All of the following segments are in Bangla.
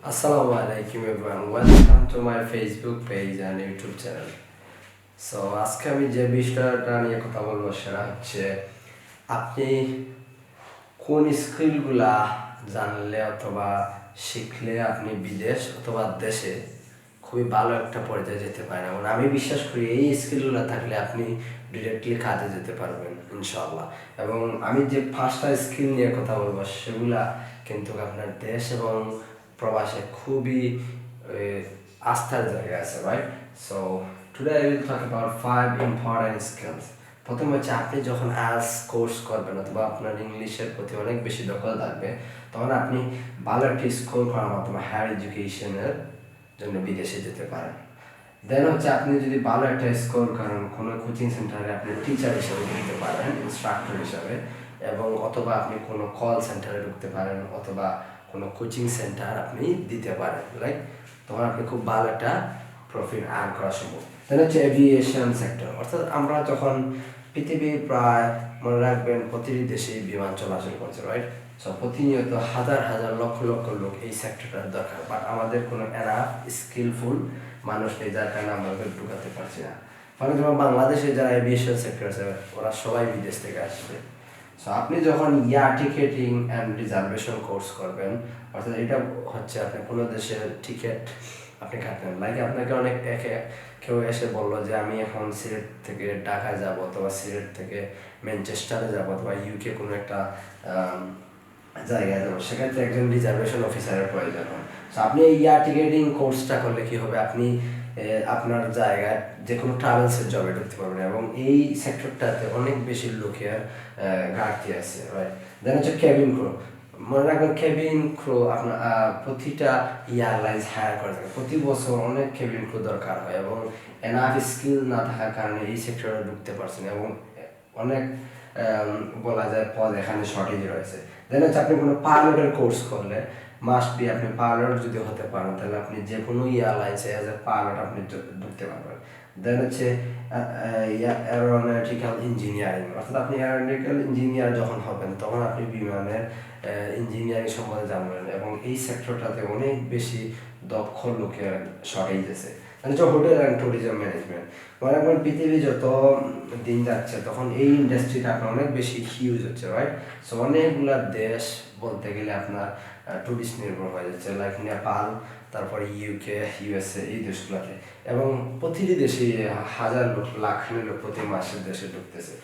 Assalamu alaikum, everyone. Welcome to my Facebook page and YouTube channel. So, আজকে আমি যে বিষয়টা নিয়ে কথা বলব সেটা হচ্ছে, আপনি কোন স্কিলগুলা জানলে অথবা শিখলে আপনি বিদেশ অথবা দেশে খুবই ভালো একটা পর্যায়ে যেতে পারেন এবং আমি বিশ্বাস করি এই স্কিলগুলো থাকলে আপনি ডিরেক্টলি কাজে যেতে পারবেন, ইনশাআল্লাহ এবং আমি যে পাঁচটা স্কিল নিয়ে কথা বলব সেগুলা কিন্তু আপনার দেশ এবং প্রবাসে খুবই আস্থার জায়গা আছে right so today I will talk about five important skills প্রথম হচ্ছে আপনি যখন আজ কোর্স করবেন অথবা আপনার ইংলিশের প্রতি অনেক বেশি দখল থাকবে, তখন আপনি ভালো একটি স্কোর করার মাধ্যমে হায়ার এডুকেশনের জন্য বিদেশে যেতে পারেন। দেন হচ্ছে আপনি যদি ভালো একটা স্কোর করেন, কোনো কোচিং সেন্টারে আপনি টিচার হিসেবে ঢুকতে পারেন ইনস্ট্রাক্টর হিসাবে, এবং অথবা আপনি কোনো কল সেন্টারে ঢুকতে পারেন, অথবা কোনো কোচিং সেন্টার আপনি দিতে পারেন রাইট তখন আপনি খুব ভালো একটা প্রফিট আর্ন করা সম্ভব। দেন হচ্ছে এভিয়েশন সেক্টর অর্থাৎ আমরা যখন পৃথিবীর প্রায় মনে রাখবেন প্রতিটি দেশেই বিমান চলাচল করছে রাইট সো প্রতিনিয়ত হাজার হাজার, লক্ষ লক্ষ লোক এই সেক্টরটার দরকার। বাট আমাদের কোনো এরা স্কিলফুল মানুষ নেই, যার কারণে আমরা ঢুকাতে পারছি না। ফলে যেমন বাংলাদেশে যারা এভিয়েশন সেক্টর আছে, ওরা সবাই বিদেশ থেকে আসবে। সো আপনি যখন yeah ticketing and reservation course করবেন, অর্থাৎ এটা হচ্ছে আপনি কোনো দেশের টিকিট আপনি কাটবেন। লাইক আপনাকে অনেক একে, কেউ এসে বলল যে, আমি এখন সিলেট থেকে ঢাকায় যাব অথবা সিলেট থেকে ম্যানচেস্টারে যাব অথবা ইউকে কোনো একটা জায়গায় যাব। সেক্ষেত্রে একজন রিজার্ভেশন অফিসারের প্রয়োজন হয়। তো আপনি এই ইয়ার টিকেটিং কোর্সটা করলে কি হবে? আপনি আপনার জায়গায় যে কোনো ট্রাভেলসের জবে ঢুকতে পারবেন এবং এই সেক্টরটাতে অনেক বেশি লোকের ঘাটতি আছে রাইট দেন হচ্ছে কেবিন ক্রো মনে রাখবেন কেবিন ক্রো আপনার প্রতিটা এয়ারলাইন্স হায়ার করে থাকে। প্রতি বছর অনেক কেবিন ক্রো দরকার হয় এবং এনাফ স্কিল না থাকার কারণে এই সেক্টরে ঢুকতে পারছেন এবং অনেক বলা যায় পদ এখানে শর্টেজ রয়েছে। দেন হচ্ছে আপনি কোনো পাইলটের কোর্স করলে মাস্ট বি আপনি পার্লার যদি হতে পারেন, তাহলে আপনি যে কোনো এয়ারলাইন্সে অ্যাজ এ পার্লার আপনি ঢুকতে পারবেন। দেন হচ্ছে অ্যারোনটিক্যাল ইঞ্জিনিয়ারিং অর্থাৎ আপনি অ্যারোনটিক্যাল ইঞ্জিনিয়ার যখন হবেন, তখন আপনি বিমানের ইঞ্জিনিয়ারিং সম্বন্ধে জানবেন এবং এই সেক্টরটাতে অনেক বেশি দক্ষ লোকের শর্টেজ আছে। হচ্ছে হোটেল অ্যান্ড ট্যুরিজম ম্যানেজমেন্ট মানে এখন পৃথিবী যত দিন যাচ্ছে, তখন এই ইন্ডাস্ট্রিটা আপনার অনেক বেশি হিউজ হচ্ছে রাইট সো অনেকগুলা দেশ বলতে গেলে আপনার টুরিস্ট নির্ভর হয়ে যাচ্ছে লাইক নেপাল, তারপরে ইউকে ইউএসএ এই দেশগুলোতে। এবং প্রতিটি দেশে হাজার লোক, লাখ লোক প্রতি মাসে দেশে ঢুকতেছে।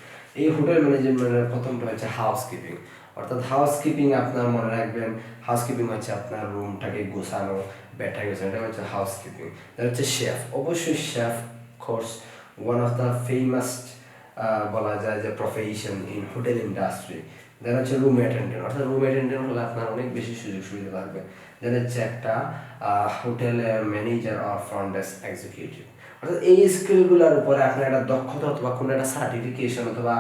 এই হোটেল ম্যানেজমেন্টের প্রথমটা হচ্ছে হাউস কিপিং অর্থাৎ হাউস কিপিং আপনার মনে রাখবেন হাউস কিপিং হচ্ছে আপনার রুমটাকে গোছানো বেটা গোছানো এটা হচ্ছে হাউস কিপিং এটা হচ্ছে শেফ অবশ্যই chef course one of the famous বলা যায় যে profession in hotel industry then হচ্ছে রুম অ্যাটেন্ডেন্ট অর্থাৎ রুম অ্যাটেন্ডেন্ট হলে আপনার অনেক বেশি সুযোগ সুবিধা থাকবে দেন হচ্ছে একটা hotel manager or front desk executive অর্থাৎ এই স্কিলগুলোর উপরে আপনার একটা দক্ষতা অথবা কোনো একটা সার্টিফিকেশন অথবা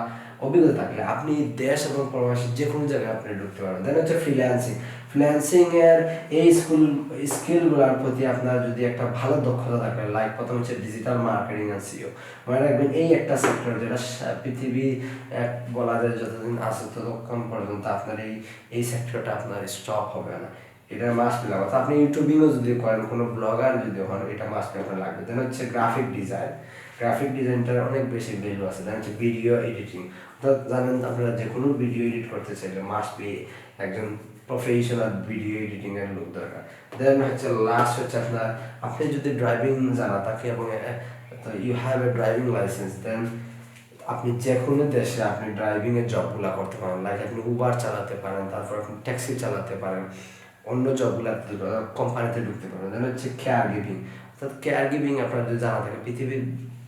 অভিজ্ঞতা থাকলে আপনি দেশ এবং প্রবাসী যে কোনো জায়গায় আপনি ঢুকতে পারবেন। দেন হচ্ছে ফ্রিল্যান্সিং ফ্রিল্যান্সিং এর এই স্কুল স্কিলগুলোর প্রতি আপনার যদি একটা ভালো দক্ষতা থাকে লাইক প্রথম হচ্ছে ডিজিটাল মার্কেটিং অ্যান্ড সিও মনে রাখবেন এই একটা সেক্টর যেটা পৃথিবী এক বলা যায় যতদিন আছে ততক্ষণ পর্যন্ত আপনার এই এই সেক্টরটা আপনার স্টপ হবে না। এটা মাস্ট লাগবে। অর্থাৎ আপনি ইউটিউবিংও যদি করেন, কোনো ব্লগার যদি হন, এটা মাস্ট লাগবে। দেন হচ্ছে গ্রাফিক ডিজাইন গ্রাফিক ডিজাইনটার অনেক বেশি ভ্যালু আছে। দেন হচ্ছে ভিডিও এডিটিং অর্থাৎ জানেন আপনারা যে কোনো ভিডিও এডিট করতে চাইলে মাস্ট বি একজন প্রফেশনাল ভিডিও এডিটিং এর লোক দরকার। দেন হচ্ছে লাস্ট হচ্ছে আপনার, আপনি যদি ড্রাইভিং জানা থাকে এবং you have a driving licence then আপনি যে কোনো দেশে আপনি ড্রাইভিং এর জবগুলো করতে পারেন। লাইক আপনি উবার চালাতে পারেন, তারপর আপনি ট্যাক্সি চালাতে পারেন, অন্য জবগুলো কোম্পানিতে ঢুকতে পারেন। দেন হচ্ছে কেয়ার গিভিং অর্থাৎ কেয়ার গিভিং আপনার যদি জানা থাকে, পৃথিবীর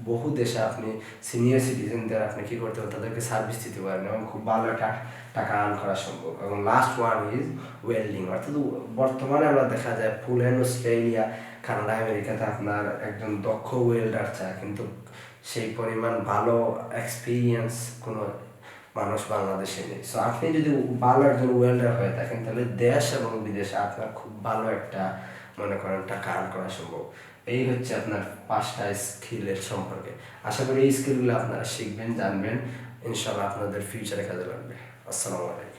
বহু দেশে আপনি সিনিয়র সিটিজেনদের আপনি কি করতে পারেন তাদেরকে সার্ভিস দিতে পারেন এবং খুব ভালো একটা টাকা আর্ন করা সম্ভব। এবং লাস্ট ওয়ান ইজ ওয়েল্ডিং অর্থাৎ বর্তমানে আমরা দেখা যায় ফুলেন অস্ট্রেলিয়া কানাডা আমেরিকাতে আপনার একজন দক্ষ ওয়েল্ডার চায়। কিন্তু সেই পরিমাণ ভালো এক্সপিরিয়েন্স কোনো মানুষ বাংলাদেশে নেই। সো আপনি যদি ভালো একজন ওয়েল্ডার হয়ে থাকেন, তাহলে দেশ এবং বিদেশে আপনার খুব ভালো একটা মনে করেন টাকা আর্ন করা সম্ভব। এই হচ্ছে আপনার পাঁচটা স্কিলের সম্পর্কে। আশা করি এই স্কিলগুলো আপনারা শিখবেন, জানবেন। ইনশাল্লাহ আপনাদের ফিউচারে কাজে লাগবে। আসসালামু আলাইকুম।